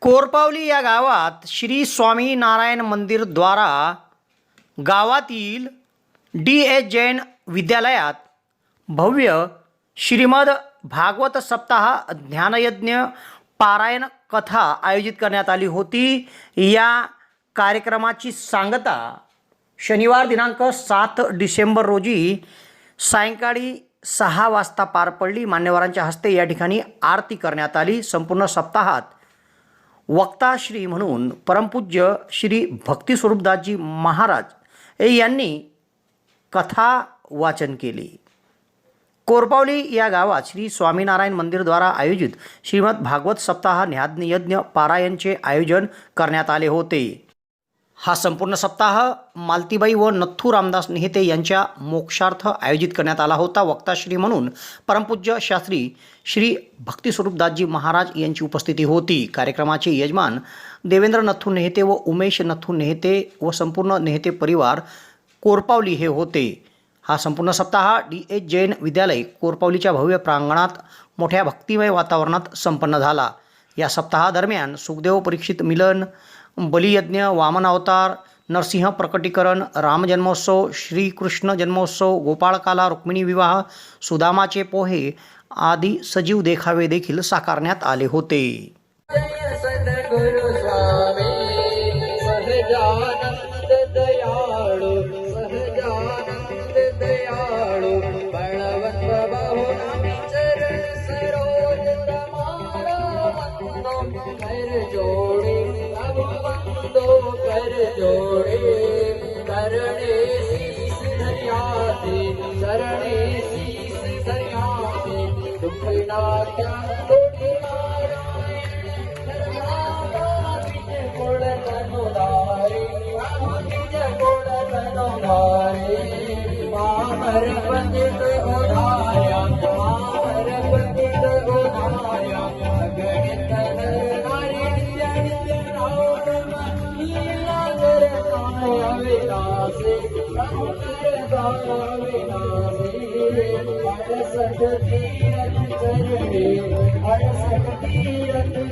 कोरपावली या गावात श्री स्वामी नारायण मंदिर द्वारा गावातील डी एच जैन विद्यालयात भव्य श्रीमद भागवत सप्ताह ज्ञानयज्ञ पारायण कथा आयोजित करण्यात आली होती. या कार्यक्रमाची सांगता शनिवार दिनांक सात डिसेंबर रोजी सायंकाळी सहा वाजता पार पडली. मान्यवरांच्या हस्ते या ठिकाणी आरती करण्यात आली. संपूर्ण सप्ताहात वक्ताश्री म्हणून परमपूज्य श्री भक्तिस्वरूपदासजी महाराज यांनी कथा वाचन केले. कोरपावली या गावात श्री स्वामीनारायण मंदिरद्वारा आयोजित श्रीमद भागवत सप्ताह ज्ञानयज्ञ पारायणचे आयोजन करण्यात आले होते. हा संपूर्ण सप्ताह मालतीबाई व नथू रामदास नेहते यांच्या मोक्षार्थ आयोजित करण्यात आला होता. वक्ताश्री म्हणून परमपूज्य शास्त्री श्री भक्तिस्वरूपदासजी महाराज यांची उपस्थिती होती. कार्यक्रमाचे यजमान देवेंद्र नथू नेहते व उमेश नथू नेहते व संपूर्ण नेहते परिवार कोरपावली हे होते. हा संपूर्ण सप्ताह डी एच जैन विद्यालय कोरपावलीच्या भव्य प्रांगणात मोठ्या भक्तिमय वातावरणात संपन्न झाला. या सप्ताहादरम्यान सुखदेव परीक्षित मिलन बलियज्ञ वामन अवतार नरसिंह प्रकटीकरण रामजन्मोत्सव श्रीकृष्ण जन्मोत्सव गोपाळकाला रुक्मिणी विवाह सुदामाचे पोहे आदी सजीव देखावे देखील साकारण्यात आले होते. कर जोड़े करणे शीस धरियाते चरणे शीस धरियाते दुख नाट्या दुख नारायण मामर पंडित उदाया काया विलासे कर विलासे अड़सठ तीरथ चरणे अड़सठ तीरथ चरणे